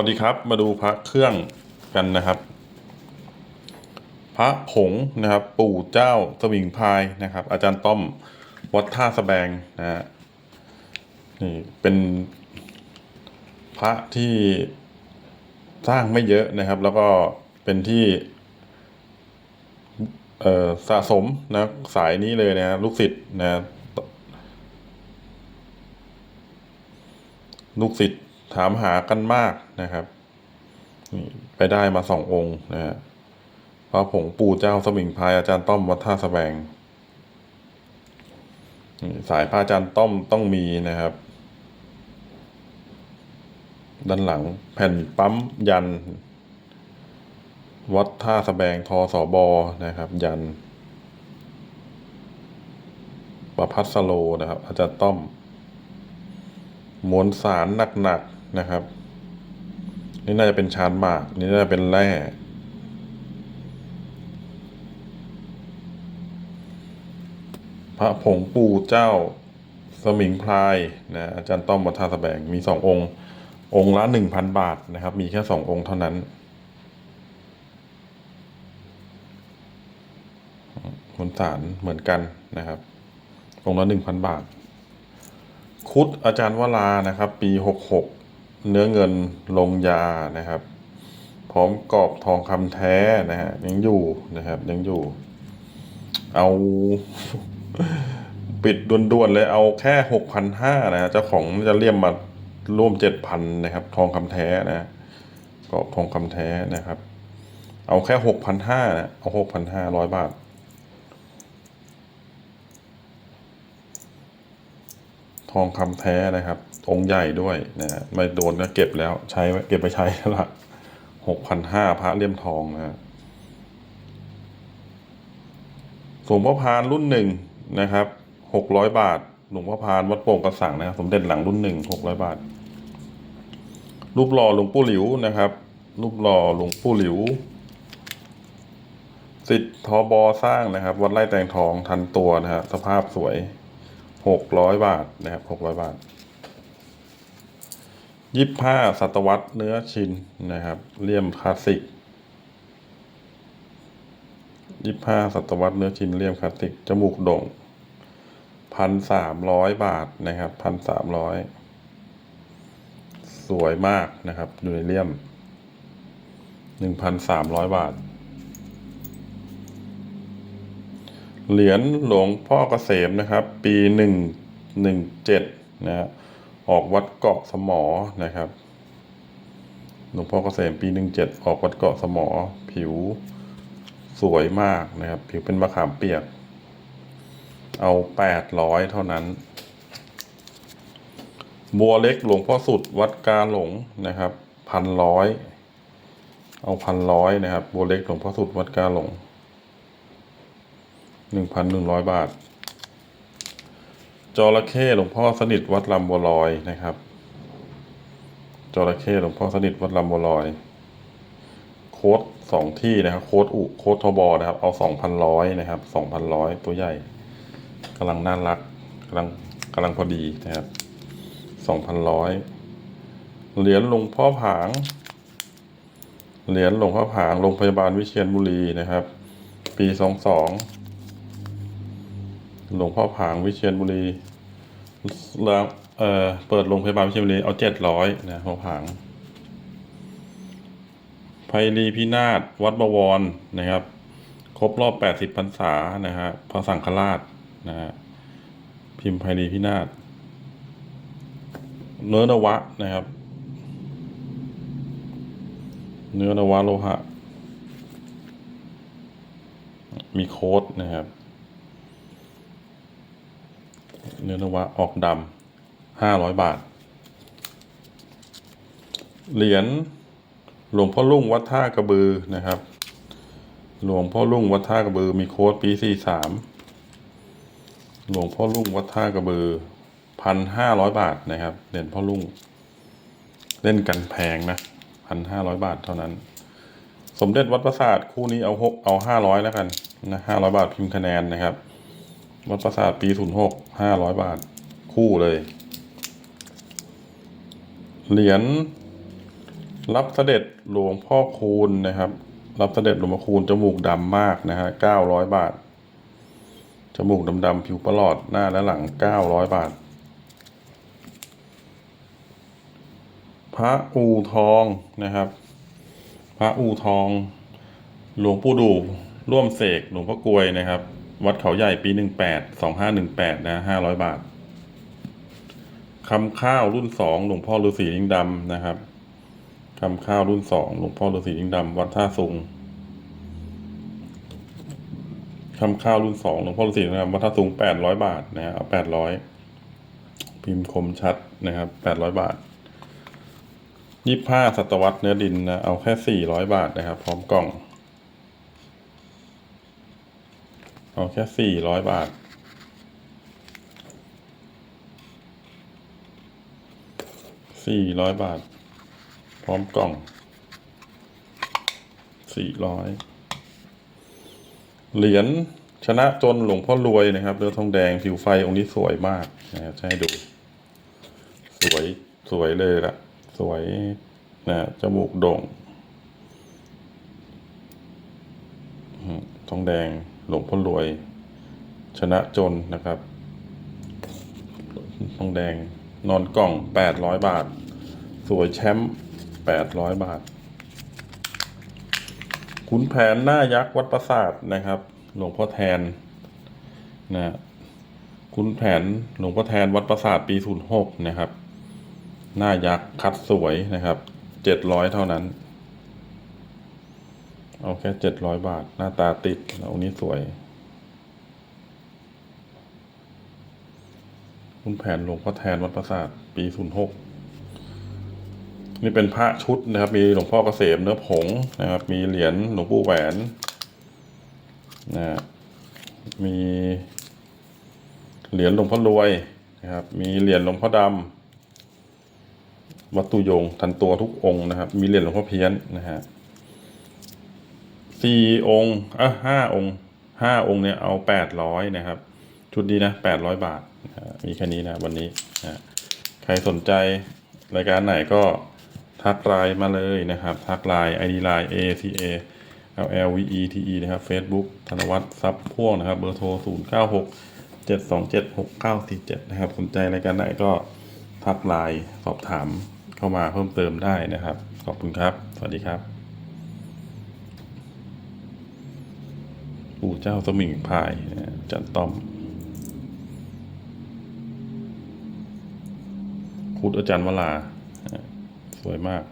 วัสดีครับมาดูพระเครื่องกันนะครับ พระผงนะครับ ปู่เจ้าสวิงพายนะครับ อาจารย์ต้อมวัดท่าสแบงนะฮะนี่เป็นพระที่สร้างไม่เยอะนะครับ แล้วก็เป็นที่เอ่อสะสมนะสายนี้เลยนะลูกศิษย์นะลูกศิษย์ ถามหากันมากนะครับนี่ไปได้มาสององค์นะฮะพระผงปู่เจ้าสมิงพายอาจารย์ต้อมวัดท่าสแบงนี่สายพระอาจารย์ต้อมต้องมีนะครับ ด้านหลังแผ่นปั๊มยัน วัดท่าสแบงทอสอบอนะครับ ยันประพัสโลนะครับ อาจารย์ต้อมมวลสารหนักๆ นะครับ นี่น่าจะเป็นชานหมาก นี่น่าจะเป็นแร่พระผงปู่เจ้าสมิงพรายนะอาจารย์ต้อมวัดท่าสแบงมีสององค์ องค์ละหนึ่งพันบาทนะครับ มีแค่สององค์เท่านั้นมวลสารเหมือนกันนะครับ องค์ละหนึ่งพันบาท คุดอาจารย์วรานะครับ ปีหกหก เนื้อเงินลงยานะครับ พร้อมกรอบทองคำแท้นะฮะยังอยู่นะครับยังอยู่ เอา ปิดด่วนๆเลยเอาแค่หกพันห้านะฮะเจ้าของจะเลี่ยมมาร่วมเจ็ดพันนะครับ ทองคำแท้นะกรอบทองคำแท้นะครับ เอาแค่หกพันห้านะเอาหกพันห้าร้อยบาททองคำแท้นะครับองค์ใหญ่ด้วยนะฮะไม่โดนก็เก็บแล้วใช้เก็บไปใช้แล้วละหกพันห้าพระเลี่ยมทองนะฮะหลวงพ่อพานรุ่นหนึ่งนะครับหกร้อยบาทหลวงพ่อพานวัดโป่งกระสังนะครับสมเด็จหลังรุ่นหนึ่งหกร้อยบาท รูปหล่อหลวงปู่หลิวนะครับ รูปหล่อหลวงปู่หลิวสิทธิ์ทอบอสร้างนะครับ วัดไร่แตงทองทันตัวนะฮะสภาพสวยหกร้อยบาทนะครับหกร้อยบาท ยี่ห้าศตวรรษเนื้อชินนะครับเลี่ยมคลาสสิกยี่ห้าศตวรรษเนื้อชินเลี่ยมคลาสสิกจมูกโด่งพันสามร้อยบาทนะครับพันสามร้อยสวยมากนะครับ อยู่ในเลี่ยมหนึ่งพันสามร้อยบาท เหรียญหลวงพ่อเกษมนะครับ ปีหนึ่งหนึ่งเจ็ดนะฮะ ออกวัดเกาะสมอนะครับหลวงพ่อเกษมปีหนึ่งเจ็ดออกวัดเกาะสมอ ผิวสวยมากนะครับ ผิวเป็นมะขามเปียก เอาแปดร้อยเท่านั้น บัวเล็กหลวงพ่อสุดวัดกาหลงนะครับพันร้อยเอาพันร้อยนะครับ บัวเล็กหลวงพ่อสุดวัดกาหลงหนึ่งพันหนึ่งร้อยบาท จระเข้หลวงพ่อสนิทวัดลำบัวลอยนะครับจระเข้หลวงพ่อสนิทวัดลำบัวลอย โค้ดสองที่นะครับ โค้ดอุโค้ดทบอนะครับ เอาสองพันร้อยนะครับสองพันร้อยตัวใหญ่กำลังน่ารักกำลังกำลังพอดีนะครับสองพันร้อยเหรียญหลวงพ่อผาง เหรียญหลวงพ่อผางโรงพยาบาลวิเชียรบุรีนะครับ ปีสองสอง หลวงพ่อผางวิเชียรบุรีแล้วเอ่อเปิดโรงพยาบาลวิเชียรบุรีเอาเจ็ดร้อยนะหลวงพ่อผางไพรีพินาศวัดบวรนะครับ ครบรอบแปดสิบพรรษานะฮะพระสังฆราชนะฮะพิมพ์ไพรีพินาศเนื้อนวะนะครับ เนื้อนวะโลหะ มีโค้ดนะครับ เนื้อนวะออกดำห้าร้อยบาท เหรียญหลวงพ่อลุ่งวัดท่ากระบือนะครับ หลวงพ่อลุ่งวัดท่ากระบือมีโค้ดปีสี่สามหลวงพ่อลุ่งวัดท่ากระบือพันห้าร้อยบาทนะครับเหรียญพ่อลุ่ง เล่นกันแพงนะพันห้าร้อยบาทเท่านั้น สมเด็จวัดประสาทคู่นี้เอาหกเอาห้าร้อยแล้วกันนะห้าร้อยบาทพิมพ์คะแนนนะครับ วัดประสาทปีศูนย์หกห้าร้อยบาท คู่เลย เหรียญรับเสด็จหลวงพ่อคูณนะครับ รับเสด็จหลวงพ่อคูณจมูกดำมากนะฮะเก้าร้อยบาท จมูกดำๆผิวประหลอดหน้าและหลังเก้าร้อยบาท พระอูทองนะครับ พระอูทอง หลวงปู่ดูร่วมเสกหลวงพ่อกลวยนะครับ วัดเขาใหญ่ปีหนึ่งแปดสองห้าหนึ่งแปดนะห้าร้อยบาทคำข้าวรุ่นสองหลวงพ่อฤาษีลิงดำนะครับคำข้าวรุ่นสองหลวงพ่อฤาษีลิงดำวัดท่าสุงคำข้าวรุ่นสองหลวงพ่อฤาษีลิงดำวัดท่าสุงแปดร้อยบาทนะเอาแปดร้อยพิมพ์คมชัดนะครับแปดร้อยบาทยี่ห้าศตวรรษเนื้อดินนะเอาแค่สี่ร้อยบาทนะครับ พร้อมกล่อง เอาแค่สี่ร้อยบาท สี่ร้อยบาท พร้อมกล่อง สี่ร้อย เหรียญชนะจนหลวงพ่อรวยนะครับเรือทองแดงผิวไฟองค์นี้สวยมากนะครับให้ดู สวยสวยเลยล่ะ สวยนะจมูกโด่งอืม ทองแดงหลวงพ่อรวย ชนะจนนะครับทองแดงนอนกล่องแปดร้อยบาท สวยแชมป์แปดร้อยบาท ขุนแผนหน้ายักษ์วัดประสาทนะครับ หลวงพ่อแทนนะขุนแผนหลวงพ่อแทนวัดประสาทปีศูนย์หกนะครับ หน้ายักษ์คัดสวยนะครับเจ็ดร้อยเท่านั้น เอาแค่เจ็ดร้อยบาท หน้าตาติดแล้วองค์นี้สวย คุณแผนหลวงพ่อแทนวัดประสาท ปีศูนย์หกนี่เป็นพระชุดนะครับ มีหลวงพ่อเกษมเนื้อผงนะครับ มีเหรียญหลวงปู่แหวนนะฮะมีเหรียญหลวงพ่อรวยนะครับ มีเหรียญหลวงพ่อดำวัดตุยงทันตัวทุกองค์นะครับ มีเหรียญหลวงพ่อเพี้ยนนะฮะ สี่องค์อะห้าองค์ห้าองค์เนี่ยเอาแปดร้อยนะครับ ชุดนี้นะแปดร้อยบาท มีแค่นี้นะวันนี้นะใครสนใจรายการไหนก็ทักไลน์มาเลยนะครับ ทักไลน์ ID ไลน์ A C A L L V E T E นะครับ Facebook ธนวัฒน์ซับพ่วงนะครับ เบอร์โทร 0 9 6 7 2 7 6 9 4 7 นะครับ สนใจรายการไหนก็ทักไลน์สอบถามเข้ามาเพิ่มเติมได้นะครับ ขอบคุณครับ สวัสดีครับ ปู่เจ้าสมิงพายจันต้อมคุดอาจารย์วลา สวยมาก